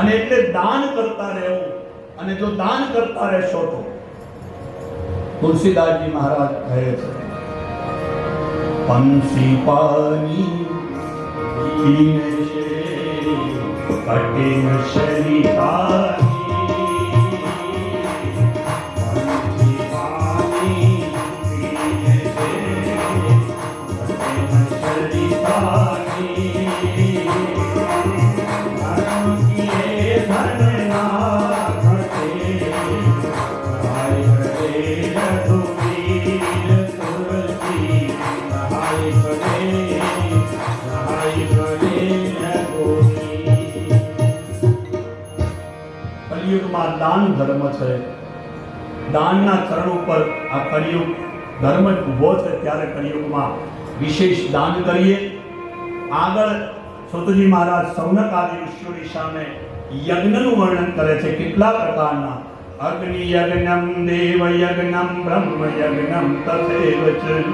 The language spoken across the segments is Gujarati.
અને એટલે દાન કરતા રહેવું અને જો દાન કરતા રહેશો તો તુલસીદાસજી મહારાજ કહે છે પંસી પાની કઠિન શરીરાની દાન ધર્મ છે. દાનના ચરણ ઉપર આ કળિયુગ ધર્મ ઊભો છે ત્યારે કળિયુગમાં વિશેષ દાન કરીએ. આગળ સુતજી મહારાજ સૌનક આદિ ઋષિઓની સામે યજ્ઞનું વર્ણન કરે છે. કેટલા પ્રકારના? અગ્નિ યજ્ઞમ, દેવ યજ્ઞમ, બ્રહ્મ યજ્ઞમ તથેવ ચ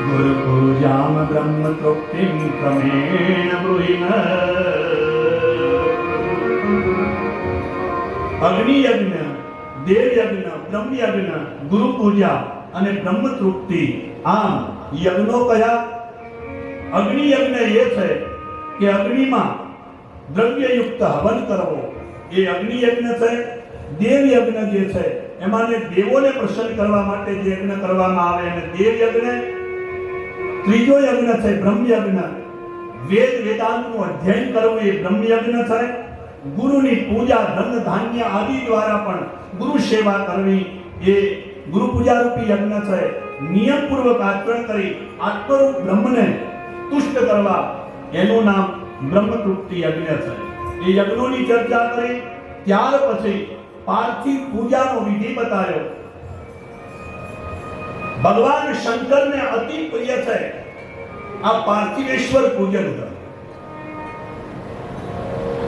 ગુરુ પૂજામ બ્રહ્મ તૃપ્તિમ ક્રમેણ બ્રુહિન અગ્નિ યજ્ઞ, દેવ યજ્ઞ, બ્રહ્મ યજ્ઞ, ગુરુ પૂજા અને બ્રહ્મ તૃપ્તિ. આમ યજ્ઞો કયા? અગ્નિ યજ્ઞ એ છે કે અગ્નિમાં દ્રવ્યયુક્ત હવન કરવો. એ અગ્નિ યજ્ઞ છે, દેવ યજ્ઞ જે છે એમાં દેવોને પ્રસન્ન કરવા માટે જે યજ્ઞ કરવામાં આવે અને દેવ યજ્ઞ. ત્રીજો યજ્ઞ છે બ્રહ્મ યજ્ઞ. વેદ વેદાંતનું અધ્યયન કરવું એ બ્રહ્મ યજ્ઞ છે. ગુરુની પૂજા ધન ધાન્ય આદિ દ્વારા પણ ગુરુ સેવા કરવી એ ગુરુ પૂજા રૂપી યજ્ઞ છે. નિયમપૂર્વક આચરણ કરી આત્મરૂપ બ્રહ્મને તુષ્ટ કરવા એનું નામ બ્રહ્મ તૃપ્તિ યજ્ઞ છે. એ યજ્ઞોની ચર્ચા કરી, ત્યાર પછી પાર્થિવ પૂજાનો વિધિ બતાવ્યો. ભગવાન શંકરને અતિ પ્રિય છે. આ પાર્થિવેશ્વર પૂજન કરવું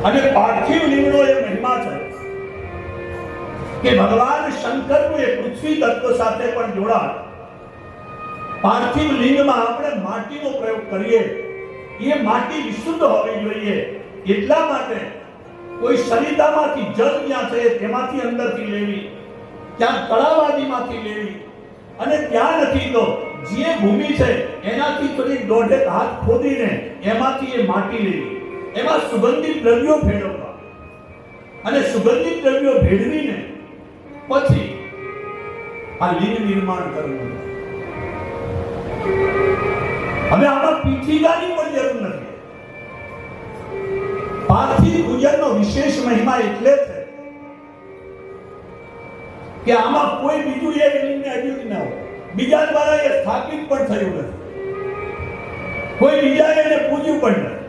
અને પાર્થિવ લિંગનો એ મહિમા છે. કે ભગવાન શંકરનું એ પૃથ્વી તત્વ સાથે પણ જોડાણ. પાર્થિવ લિંગમાં આપણે માટીનો પ્રયોગ કરીએ. એ માટી વિશુદ્ધ હોવી જોઈએ. એટલા માટે કોઈ સરિતામાંથી જળ જ્યાં છે તેમાંથી અંદરથી લેવી. ત્યાં તળાવાદીમાંથી લેવી. અને ત્યાં નથી તો જે ભૂમિ છે એનાથી થોડી દોઢેક હાથ ખોદીને એમાંથી એ માટી લેવી. એમાં સુગંધિત દ્રવ્યો ભેળવવા. અને સુગંધિત દ્રવ્યો ભેળવીને પછી આ લીન નિર્માણ કરવું. હવે આમાં પીઠીગાની પણ જરૂર નથી. પાર્થિવ પૂજનનો વિશેષ મહિમા એટલે છે કે આમાં કોઈ બીજું એક લિંગને અડ્યું ન હોય. બીજા દ્વારા એ સ્થાપિત પણ થયું નથી. કોઈ બીજાએ એને પૂજ્યું પણ નથી.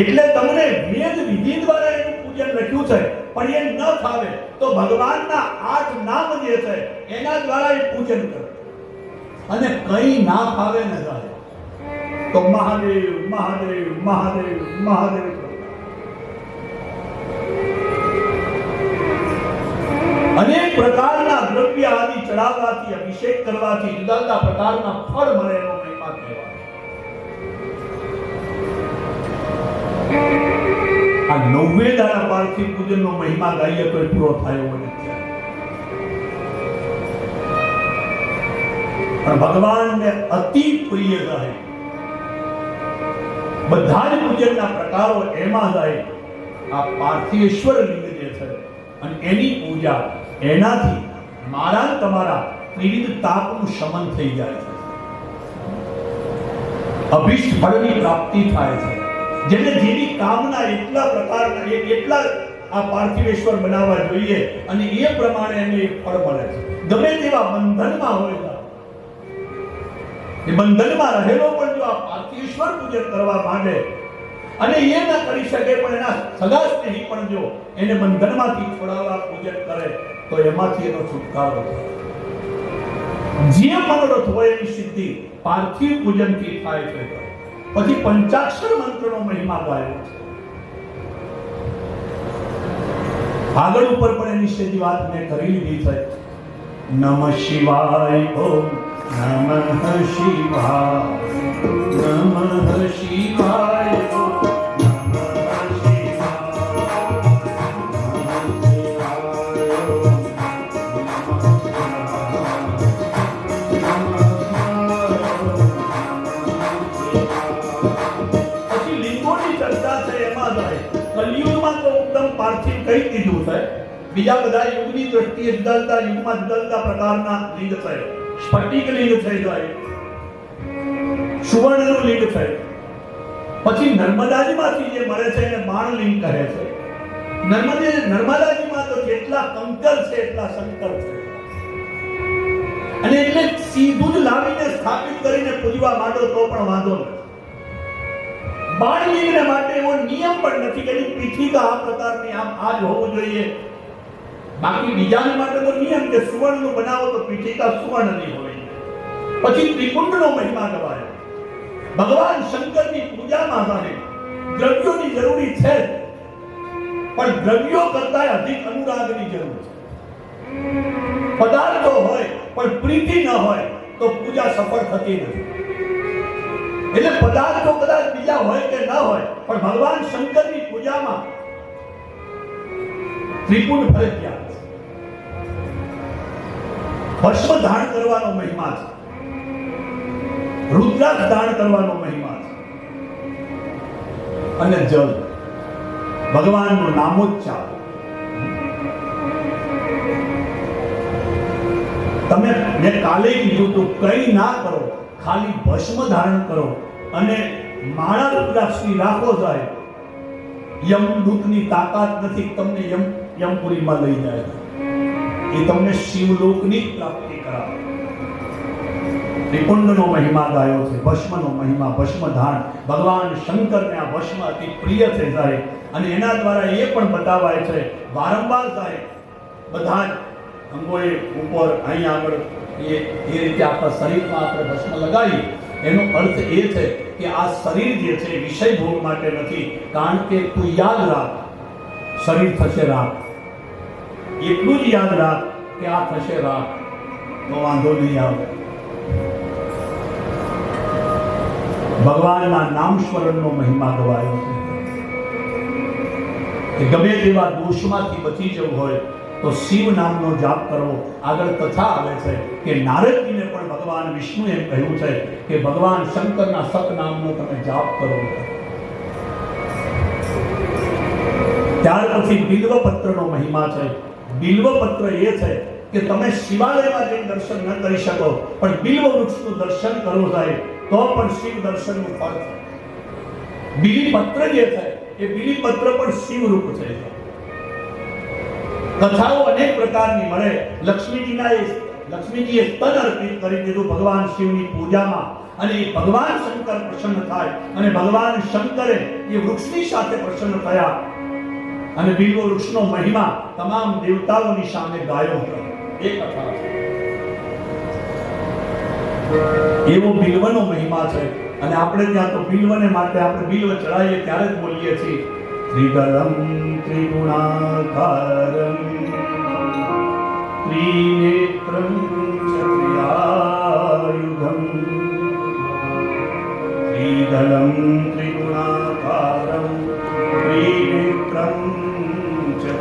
એટલે તમને વેદ વિધિ દ્વારા એનું પૂજન લખ્યું છે, પણ એ ન ફાવે તો ભગવાનના આઠ નામ જે છે, એના દ્વારા એ પૂજન કરે. અને કઈ ના ફાવે ન થાય તો મહાદેવ મહાદેવ મહાદેવ મહાદેવ અનેક પ્રકારના દ્રવ્ય આદિ ચડાવવાથી, અભિષેક કરવાથી જુદા જુદા પ્રકારના ફળ મળે એનો મહિમા કહેવાય. આ નવ્વે દાડા પાર્થિવ પૂજનનો મહિમા ગાઈએ તો એ પૂરો થયો હોય નથી. પણ ભગવાનને અતિ પ્રિય ગાય. બધા જ પૂજનના પ્રકારો એમાં ગાય. આ પાર્થિવેશ્વર લિંગ જે છે અને એની પૂજા, એનાથી મારા ને તમારા ત્રિવિધ તાપનું શમન થઈ જાય છે. અભિષ્ટ ફળની પ્રાપ્તિ થાય છે. જેને જેની કામના એટલા પ્રકારના એટલા આ પાર્થિવેશ્વર બનાવવા જોઈએ અને એ પ્રમાણે એને ફળ મળે છે. ગમે તેવા બંધનમાં હોય એ બંધનમાં રહેલો પણ જો આ પાર્થિવેશ્વર પૂજન કરવા માંડે અને એ ના કરી શકે પણ એના સગા સ્નેહી પણ જો એને બંધનમાંથી છોડાવવા પૂજન કરે, તો એમાંથી એનો છુટકારો થાય. જે મનોરથ હોય એની સિદ્ધિ પાર્થિવ પૂજનથી થાય છે. પછી પંચાક્ષર મંત્રનો મહિમા ગાયો આગળ ઉપર પણ એની સેજી વાત મેં કરી લીધી છે. નમ શિવાય ઓમ નમઃ શિવાય નમઃ શિવાય કહી દીધું છે બીજા બધા યુગની દ્રષ્ટિએ જુદા જુદા યુગમાં જુદા જુદા પ્રકારના લિંગ થયો. સ્ફટિક લિંગ થઈ જાય સુવર્ણનું લિંગ થયું. પછી નર્મદાજીમાંથી જે મળે છે એને બાણલિંગ કહે છે. નર્મદે નર્મદાજીમાં તો જેટલા કંકર છે એટલા શંકર છે. અને એટલે સીધું જ લાવીને સ્થાપિત કરીને પૂજવા માંડો તો પણ વાંધો નથી. બાળલિંગને માટે એવો નિયમ પણ નથી કે પીઠિકા આ પ્રકારની આમ આ જ હોવું જોઈએ. બાકી બીજાને માટે તો નિયમ કે સુવર્ણનું બનાવો તો પીઠિકા સુવર્ણની હોય. પછી ત્રિકુંડનો મહિમા ગવાયો. ભગવાન શંકરની પૂજામાં સાહેબ દ્રવ્યોની જરૂરી છે. પણ દ્રવ્યો કરતા અધિક અનુરાગની જરૂર છે. પદાર્થો હોય, પણ પ્રીતિ ન હોય, તો પૂજા સફળ થતી નથી. એટલે પદાર્થો કદાચ બીજા હોય કે ન હોય, પણ ભગવાન શંકરની પૂજામાં ત્રિપુણ ફરજિયાત ભસ્મ ધારણ કરવાનો મહિમા છે. રુદ્રાક્ષ ધારણ કરવાનો મહિમા છે. અને જલ. ભગવાનનું નામોચ્ચાર. તમે, મેં કાલે કીધું તું કઈ ના કરો. ખાલી ભસ્મ ધારણ કરો અને માળા રુદ્રાક્ષની રાખો જાય યમદૂતની તાકાત નથી તમને યમ યમપુરીમાં લઈ જાય. એ તમને શિવલોકની પ્રાપ્તિ કરાવે. ત્રિપુંડનો મહિમા ગાયો છે, ભસ્મનો મહિમા, ભસ્મ ધારણ. ભગવાન શંકરને આ ભસ્મ અતિ પ્રિય છે સાહેબ. અને એના દ્વારા એ પણ બતાવાય છે, વારંવાર સાહેબ બધા અંગોએ ઉપર અહીં આગળ એ એ રીતે આપણા શરીરમાં આપણે ભસ્મ લગાવી, એનો અર્થ એ છે કે આ શરીર જે છે વિષય ભોગ માટે નથી, કારણ કે તું યાદ રાખ, શરીર થશે રાખ. એટલું જ યાદ રાખ કે આ થશે રાખ. તો વાંધો નહીં આવે. ભગવાનના નામ સ્મરણનો મહિમા ગવાયો છે. કે ગમે તેવા દોષમાંથી બચી જવું હોય તો શિવ નામનો જાપ કરવો આગળ કથા આવે છે કે નારદજીને પણ ભગવાન વિષ્ણુ એમ કહ્યું છે કે ભગવાન શંકરના સત નામનો તમે જાપ કરો. ત્યાર પછી બિલ્વપત્રનો મહિમા છે. બિલ્વપત્ર એ છે કે તમે શિવાલયમાં જઈને દર્શન ન કરી શકો, પણ બિલ્વ વૃક્ષનું દર્શન કરો સાહેબ તો પણ શિવ દર્શનનું ફળ છે બિલીપત્ર જે છે એ બિલીપત્ર પણ શિવ રૂપ છે. કથાઓ અનેક પ્રકારની મળે. લક્ષ્મીજીના લક્ષ્મીજીએ સ્તન અર્પિત કરી દીધું ભગવાન શિવની પૂજામાં. અને ભગવાન શંકર પ્રસન્ન થાય અને ભગવાન શંકરે એ વૃક્ષની સાથે પ્રસન્ન થયા. અને બીજો વૃક્ષનો મહિમા તમામ દેવતાઓની સામે ગાયો હતો. એ કથા એવો બિલ્વનો મહિમા છે. અને આપણે ત્યાં તો બિલ્વને માટે આપણે બિલ્વ ચડાવીએ ત્યારે જ બોલીએ છીએ. त्रिदलं त्रिगुणाकारं त्रिनेत्रं च त्रियायुधं त्रिदलं त्रिगुणाकारं त्रिनेत्रं च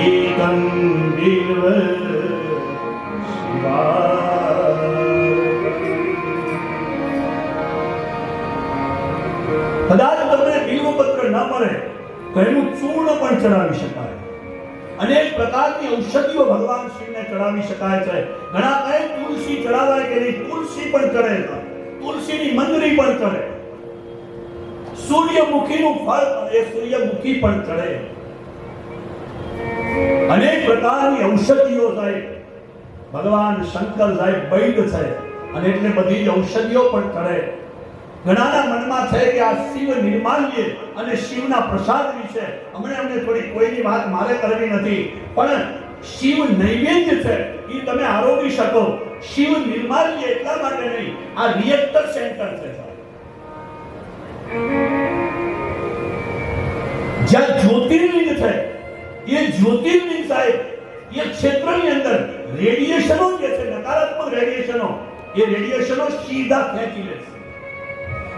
एकं देव शिवा મળે તો એનું ચૂર્ણ પણ ચડાવી શકાય. અનેક પ્રકારની ઔષધિઓ ભગવાન શિવને ચડાવી શકાય છે. ઘણા કહે તુલસી ચડાવાય કે નહીં, તુલસી પણ ચડે તુલસીની મંદરી પણ ચડે. સૂર્યમુખીનું ફળ એ સૂર્યમુખી પણ ચડે. અનેક પ્રકારની ઔષધિઓ સાહેબ, ભગવાન શંકર સાહેબ, બૈદ છે અને એટલે બધી ઔષધિઓ પણ ચડે. ઘણાના મનમાં છે કે આ શિવ નિર્માલ્ય અને શિવના પ્રસાદ વિશે હમણાં અમને થોડી કોઈની વાત મારે કરવી નથી. પણ શિવ નૈવેદ્ય છે, એ તમે આરોપી શકો. શિવ નિર્માલ્ય એટલા માટે નહીં, આ રિએક્ટર સેન્ટર છે જ્યાં જ્યોતિર્લિંગ છે, એ જ્યોતિર્લિંગ સાહેબ, એ ક્ષેત્રની અંદર રેડિયેશનો જે છે, નકારાત્મક રેડિયેશનો એ રેડિયેશનો સીધા ખેંચી લે છે.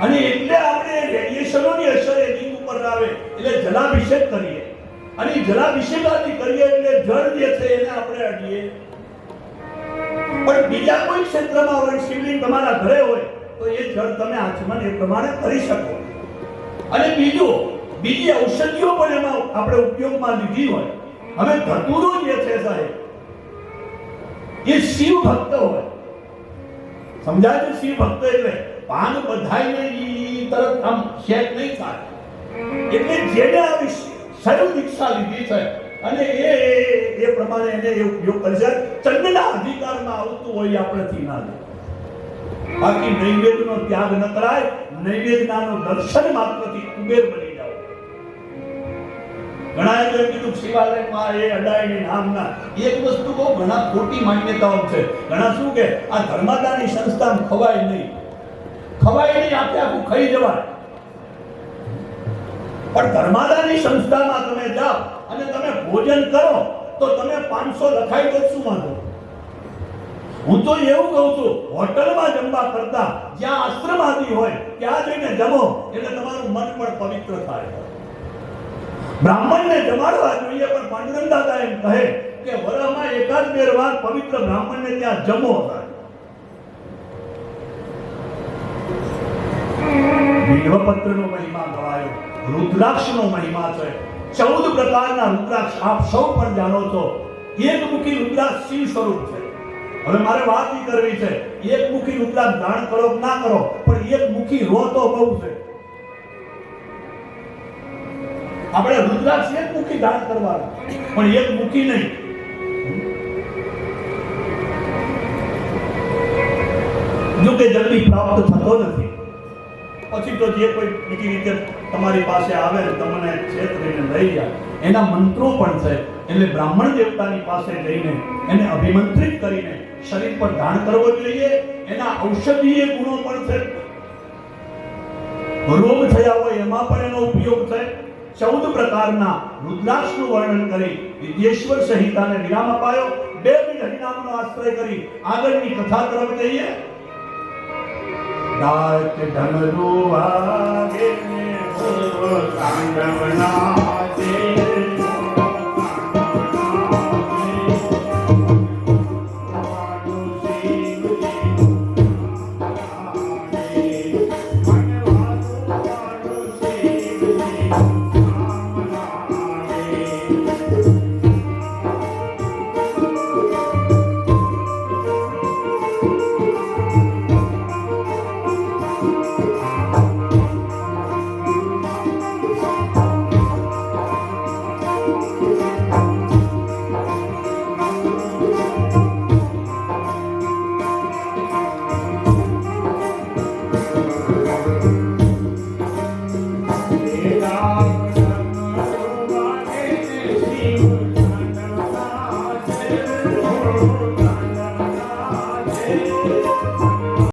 અને એટલે આપણે રેડિયેશનોની અસર એની ઉપર આવે એટલે જલાભિષેક કરીએ. અને જલાભિષેક આથી કરીએ એટલે જળ જે છે એને આપણે અડીએ. પણ બીજા કોઈ ક્ષેત્રમાં હોય, શિવલિંગ તમારા ઘરે હોય, તો એ જળ તમે આચમન એ પ્રમાણે કરી શકો. અને બીજું, બીજી ઔષધિઓ પણ એમાં આપણે ઉપયોગમાં લીધી હોય. હવે ધતુરો જે છે સાહેબ, એ શિવ ભક્ત હોય. સમજાય શિવ ભક્ત એટલે? પાન બધાઈને ઈ તરત આમ શેક નહીં થાય એટલે જેને આવી સર્વ દીક્ષા લીધી છે, અને એ, એ- પ્રમાણે એને એ ઉપયોગ કરે છે. અધિકારમાં આવતું હોય આપણેથી ના લે. બાકી નૈવેદ્યનો ત્યાગ ન કરાય નૈવેદ્યનો દર્શન માત્રથી કુબેર બની જાવ ઘણા એમ કીધું શિવાલયમાં એ અડાયની નામના એક વસ્તુ બહુ ઘણા ખોટી માન્યતાઓ છે. ઘણા શું કે આ ધર્માદાની સંસ્થામાં ખવાય નહીં. ખવાય નહીં, આપે આખું ખાઈ જવાય પણ ધર્માદાની સંસ્થામાં તમે જાઓ અને તમે ભોજન કરો, તો તમે પાંચસો લખાઈ દો શું વાંધો? હું તો એવું કહું છું, હોટલમાં જમવા કરતા જ્યાં આશ્રમ આદિ હોય, ત્યાં જઈને જમો, એટલે તમારું મન પણ પવિત્ર થાય. બ્રાહ્મણને જમાડવા જોઈએ, પણ પાંડુરંગ દાદા એમ કહે કે વરમાં એકાદ બે વાર પવિત્ર બ્રાહ્મણને ત્યાં જમો. થાય બિલ્વપત્રનો મહિમા ગવાયો રુદ્રાક્ષનો મહિમા છે ચૌદ પ્રકારના રુદ્રાક્ષ આપ સૌ પણ જાણો છો એક મુખી રુદ્રાક્ષ શિવ સ્વરૂપ છે? હવે મારે વાત ઈ કરવી છે એક મુખી રુદ્રાક્ષ દાન કરો ના કરો, પણ એક મુખી રો તો બહુ છે. આપણે રુદ્રાક્ષ એક મુખી દાન કરવાનું, પણ એક મુખી નહીં. જો કે જલ્દી પ્રાપ્ત થતો નથી. પછી તો જે કોઈ બીજી રીતે તમારી પાસે આવે તમને છેતરીને લઈ જાય. એના મંત્રો પણ છે. એટલે બ્રાહ્મણ દેવતાની પાસે જઈને એને અભિમંત્રિત કરીને શરીર પર દાન કરવો જોઈએ. એના ઔષધીય ગુણો પણ છે. રોગ થયા હોય એમાં પણ એનો ઉપયોગ થાય ચૌદ પ્રકારના રુદ્રાક્ષનું વર્ણન કરી વિદ્યેશ્વર સંહિતાને વિરામ અપાયો. બે મિનિટ હરિનામનો આશ્રય કરી આગળની કથા તરફ જઈએ. રાત ઢમરુ વાગે તાંડવના